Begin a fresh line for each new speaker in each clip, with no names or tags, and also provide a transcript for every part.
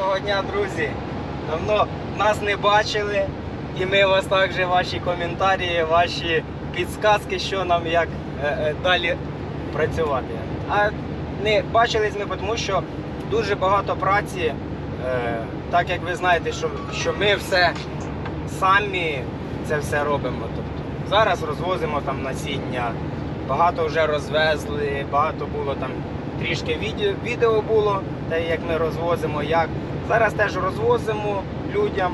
Доброго дня, друзі! Давно нас не бачили, і ми вас також ваші коментарі, ваші підсказки, що нам як е, е, далі працювати. А не бачились ми, тому що дуже багато праці, е, так як ви знаєте, що, що ми все самі це все робимо. Тобто зараз розвозимо там насіння, багато вже розвезли, багато було там трішки відео, було, те, як ми розвозимо, як. Зараз теж розвозимо людям.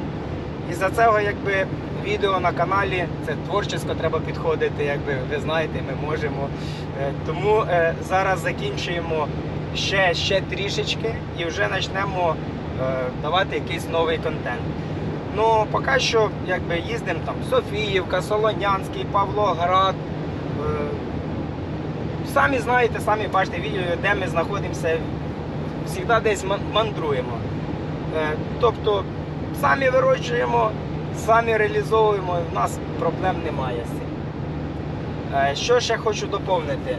І за цього якби відео на каналі це творчески треба підходити, якби ви знаєте, ми можемо. Е, Тому е, зараз закінчуємо ще, ще трішечки і вже почнемо е, давати якийсь новий контент. Ну, поки що якби їздимо там Софіївка, Солонянський, Павлоград. Самі знаєте, самі бачите відео, де ми знаходимося, завжди десь мандруємо. Е, Тобто самі вирощуємо, самі реалізовуємо, у нас проблем немає з цим. Е, Що ще хочу доповнити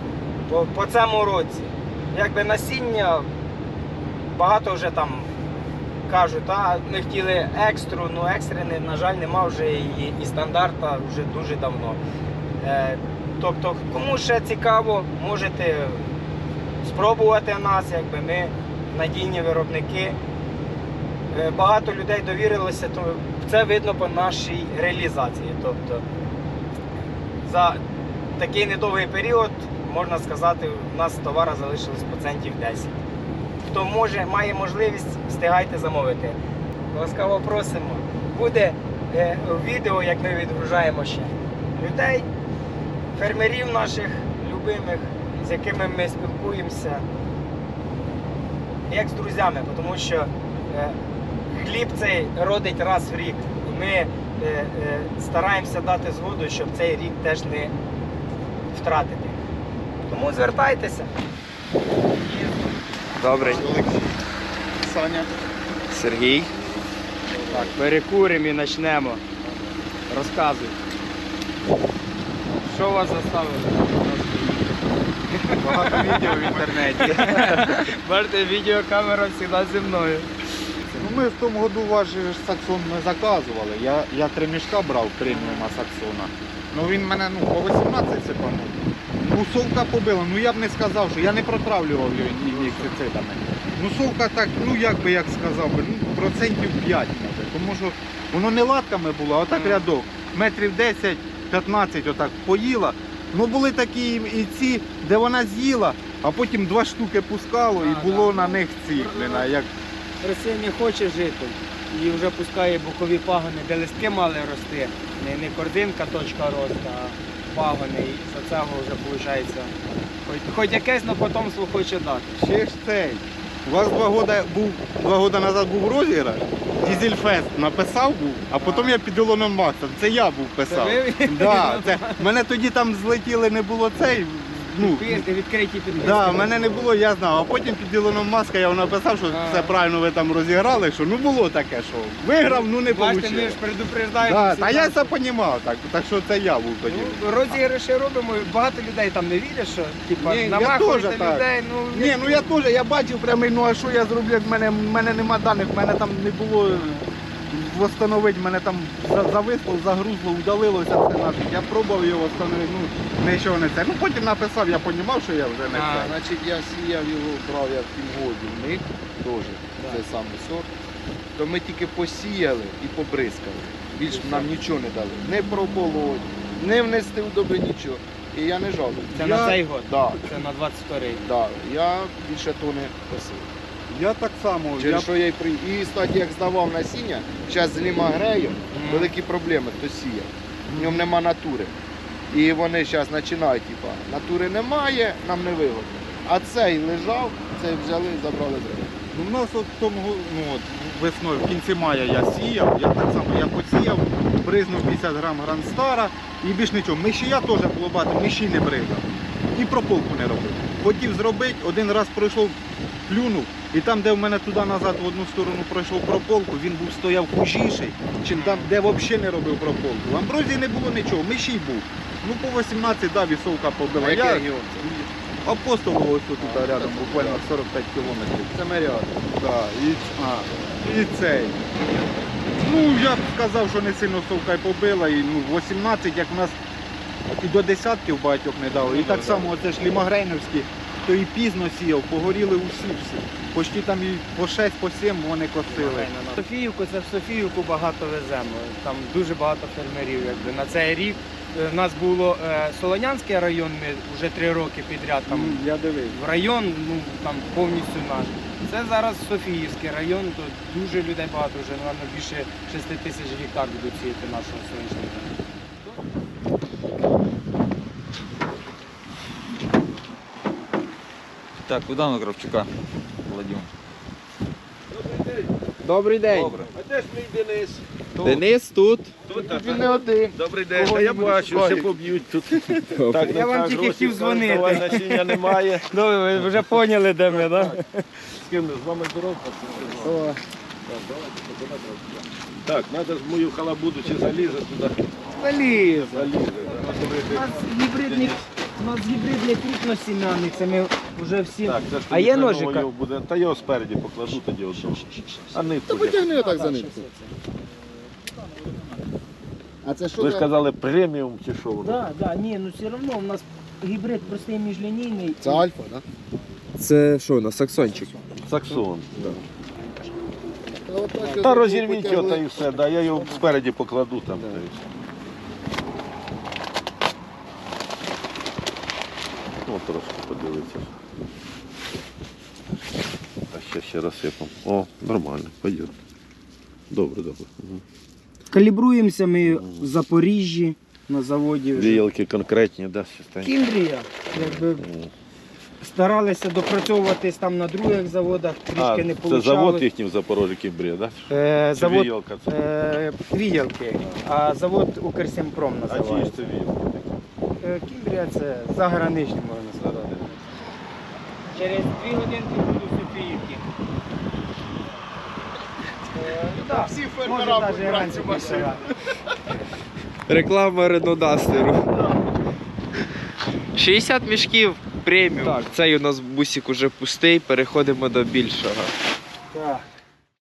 по, по цьому році? Якби насіння багато вже там кажуть, а ми хотіли екстру, ну екстрене, на жаль, нема вже і, і стандарта вже дуже давно. Тобто, кому ще цікаво, можете спробувати нас, якби ми надійні виробники. Е, Багато людей довірилося, то це видно по нашій реалізації. Тобто за такий недовгий період, можна сказати, у нас товара залишилось процентів 10. Хто може, має можливість, встигайте замовити. Ласкаво просимо. Буде е, відео, як ми відгружаємо ще людей, фермерів наших любимих, з якими ми спілкуємося, як з друзями, тому що е, хліб цей родить раз в рік. І ми е, е, стараємося дати згоду, щоб цей рік теж не втратити. Тому звертайтеся. Добре.
Олексій. Саня.
Сергій. Так, перекуримо і почнемо. Розказуй. Що вас заставило?
Багато відео в інтернеті.
Бачите, відеокамера завжди зі мною.
Ну, ми в тому году ваш же саксон не заказували. Я, я три мішка брав преміума саксона. Ну він мене ну, по 18 сипанув. Ну совка побила, ну я б не сказав, що я не протравлював його інсектицидами. Ну совка так, ну як би як сказав би, ну, процентів 5 може. Тому що воно не латками було, а отак рядок. Метрів 10-15 отак поїла. Ну були такі і ці, де вона з'їла, а потім два штуки пускало
А,
і було
да.
на них ці. блін, а як
Рослин не хоче жити і вже пускає бокові пагони, де листки мали рости. Не, не корзинка точка росту, а пагони. І за цього вже виходить. Хоч, хоч якесь на потомство хоче дати.
Ще ж цей. У вас два года був два года назад був розіграш, Дізельфест написав був, а потім я під Ілоном Максом. Це я був писав.
Це ви?
Да, це, мене тоді там злетіли, не було цей. Ну,
Підписки, відкриті підписки.
да, мене не було, я знав. А потім під Ілоном Маска я написав, що
А.
все правильно ви там розіграли, що ну було таке, що виграв, ну не
Бачите, ми ж предупреждаємо.
Да,
всі
та я це розумів, так, так що це я був тоді.
Ну, розіграші робимо, багато людей там не вірять, що типа
Ні, я теж так.
людей. Ну,
Ні, ну я теж, я бачив прямий, ну а що я зроблю, як в мене, мене нема даних, в мене там не було встановити, мене там зависло, загрузло, удалилося все нафіг. Я пробував його встановити, ну нічого не це. Ну потім написав, я розумів, що я вже не
А,
це.
Значить, я сіяв його, брав я в півгоді в них теж,
Да.
цей самий сорт. То ми тільки посіяли і побризкали. Більш нам нічого не дали. Не прополоть, не внести в доби нічого. І я не жалую.
Це
Я-
на цей год.
Да,
Це на 22 рік.
да, я більше то не косив.
Я так само, я,
що я й при... І, кстати, як здавав насіння, зараз з лімагрею великі проблеми, хто сіє. В ньому нема натури. І вони зараз починають, типа, натури немає, нам не вигодно. А цей лежав, цей взяли, і забрали з ринку.
ну, в нас от тому, ну от весною, в кінці мая я сіяв, я так само, я посіяв, бризнув 50 грам гранстара і більш нічого. Мишія теж було багато, мишій не бризав. І прополку не робив. Хотів зробити, один раз пройшов, плюнув, і там, де в мене туди-назад в одну сторону пройшов прополку, він був стояв хужіший, чим там, де взагалі не робив прополку. В амброзії не було нічого, мишій був. Ну по 18, да, вісовка побила.
Який
Я
регіон?
апостолово ось тут рядом, буквально 45 кілометрів.
Це Маріат.
Да, і, а, І цей. Ну, я б сказав, що не сильно совка й побила. І, ну, 18, як у нас і до десятків багатьох не дали. І так само оце ж лімагрейновські, то і пізно сіяв, погоріли усі всі. Почти там і по 6, по 7 вони косили.
Софіївку, це в Софіївку багато веземо. Там дуже багато фермерів. Якби. На цей рік е, в нас було е, Солонянський район, ми вже три роки підряд там
я дивився.
в район, ну там повністю наш. Це зараз Софіївський район, то дуже людей багато, вже напевно, більше 6 тисяч гектар будуть сіяти нашого сонячного.
Так, куди на Кравчука? Владимир.
Добрий день.
Добре.
А де ж мій Денис?
Денис тут.
Тут
Він не один.
Добрий день. Та я бачу, все поб'ють тут. Так,
Я вам тільки хотів дзвонити.
Насіння немає.
Ну, ви вже поняли, де ми, так?
З ким? З вами пацани? Так, треба ж мою халабуду чи залізе туди.
Заліз.
Залізе.
У нас гібридний, у нас гібридний крупносім'яний, це ми вже всі.
Так, це ж
А
тоді
є
треба
ножика?
його Буде. Та його спереді покладу тоді одного. А нитку. де?
Потягни отак за нитку. А це що
Ви ж
за...
казали преміум чи що воно?
Да, да, ні, ну все одно у нас гібрид простий міжлінійний.
Це альфа, так?
Це що у нас саксончик?
Саксон.
Да?
Та розірвіть його та і все, да, я його спереді покладу там. та і все. Ну, трошки подивитися. А ще ще розсипам. О, нормально, пойдет. Добре, добре. Угу.
Калібруємося ми в Запоріжжі на заводі. вже.
Віялки конкретні, да, частенько.
Кімбрія. Якби старалися допрацьовуватись там на других заводах, трішки
А,
не
це
вийшло.
завод їхній в Запорожжі Кімбрія, да?
Е,
Чи
завод
віялка це?
е, Віялки, а завод Укрсімпром
А чи ж це віялки?
Е, Кімбрія це заграничний, можна сказати. Через дві годинки буду в Софіївці. Е, ну
Всі фермера будуть брати цю машину.
Реклама Ренодастеру. 60 мішків преміум. Так, цей у нас бусик уже пустий, переходимо до більшого.